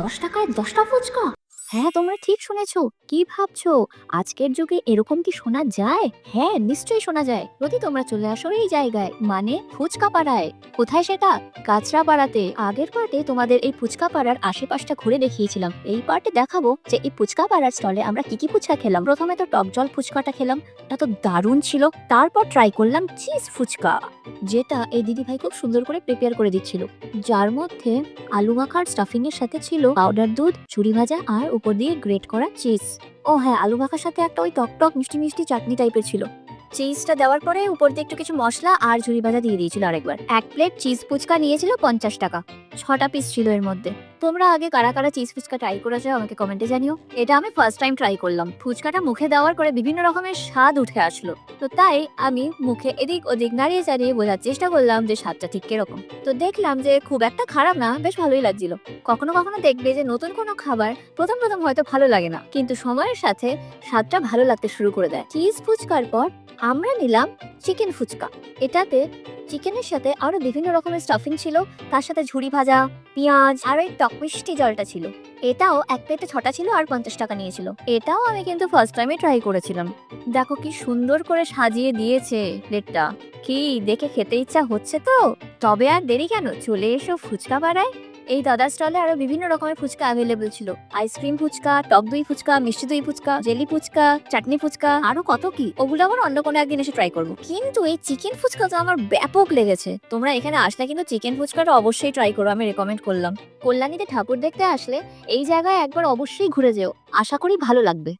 দশ টাকায় দশটা ফুচকা? হ্যাঁ তোমরা ঠিক শুনেছো। কি ভাবছ? আজকের যুগে এরকম কি শোনা যায়? হ্যাঁ নিশ্চয়ই শোনা যায়। যদি তোমরা চলে আসো এই জায়গায় মানে ফুচকা পাড়ায় কোথায় সেটা? কাঁচরা পাড়াতে আগের পার্টে তোমাদের এই ফুচকা পাড়ার আশেপাশটা ঘুরে দেখিয়েছিলাম। এই পার্টে দেখাবো যে এই ফুচকা পাড়ার স্টলে আমরা কি কি ফুচকা খেলাম। প্রথমে তো টক জল ফুচকাটা খেলাম। এটা তো দারুণ ছিল। তারপর ট্রাই করলাম চিজ ফুচকা, যেটা এই দিদি ভাই খুব সুন্দর করে প্রিপেয়ার করে দিচ্ছিল। যার মধ্যে আলু মাখার স্টাফিং এর সাথে ছিল পাউডার দুধ, চুরি ভাজা আর উপর দিয়ে গ্রেট করা চিজ ও হ্যাঁ আলু মাখার সাথে একটা ওই টক টক মিষ্টি মিষ্টি চাটনি টাইপের ছিল। চিজটা দেওয়ার পরে উপর দিয়ে একটু কিছু মশলা আর ঝুরি ভাজা দিয়ে দিয়েছিল আরেকবার। এক প্লেট চিজ ফুচকা নিয়েছিল পঞ্চাশ টাকা। ছটা পিস ছিল এর মধ্যে। তোমরা আগে কারা কারা চিজ ফুচকা ট্রাই করেছ আমাকে কমেন্টে জানিও। এটা আমি ফার্স্ট টাইম ট্রাই করলাম। ফুচকাটা মুখে দেওয়ার পরে বিভিন্ন রকমের স্বাদ উঠে আসলো। তো তাই আমি মুখে এদিক ওদিক নাড়িয়ে চাড়িয়ে বোঝার চেষ্টা করলাম যে স্বাদটা ঠিক কীরকম। তো দেখলাম যে খুব একটা খারাপ না, বেশ ভালোই লাগছিল। কখনো কখনো দেখবে যে নতুন কোনো খাবার প্রথম প্রথম হয়তো ভালো লাগে না। কিন্তু সময়ের সাথে স্বাদটা ভালো লাগতে শুরু করে দেয়। চিজ ফুচকার পর আমরা নিলাম চিকেন ফুচকা। এটাতে চিকেনের সাথে আরও বিভিন্ন রকমের স্টাফিং ছিল। তার সাথে ঝুড়ি ভাজা, পেঁয়াজ, আর ওই টক মিষ্টি জলটা ছিল। এটাও এক প্লেটে ছটা ছিল আর পঞ্চাশ টাকা নিয়েছিল। এটাও আমি কিন্তু ফার্স্ট টাইমে ট্রাই করেছিলাম। দেখো কি সুন্দর করে সাজিয়ে দিয়েছে প্লেটটা কি দেখে খেতে ইচ্ছা হচ্ছে তো? তবে আর দেরি কেন? চলে এসো ফুচকা পাড়ায় এই দাদা স্টলে আরও বিভিন্ন রকমের ফুচকা অ্যাভেলেবল ছিল। আইসক্রিম ফুচকা, টক দই ফুচকা, মিষ্টি দই ফুচকা জেলি ফুচকা চাটনি ফুচকা, আরও কত কি? ওগুলো আবার অন্য কোনো একদিন এসে ট্রাই করব। কিন্তু এই চিকেন ফুচকা তো আমার ব্যাপক লেগেছে। তোমরা এখানে আসলে কিন্তু চিকেন ফুচকাটা অবশ্যই ট্রাই করো, আমি রেকমেন্ড করলাম। কল্যাণীতে ঠাকুর দেখতে আসলে এই জায়গায় একবার অবশ্যই ঘুরে যেও। আশা করি ভালো লাগবে।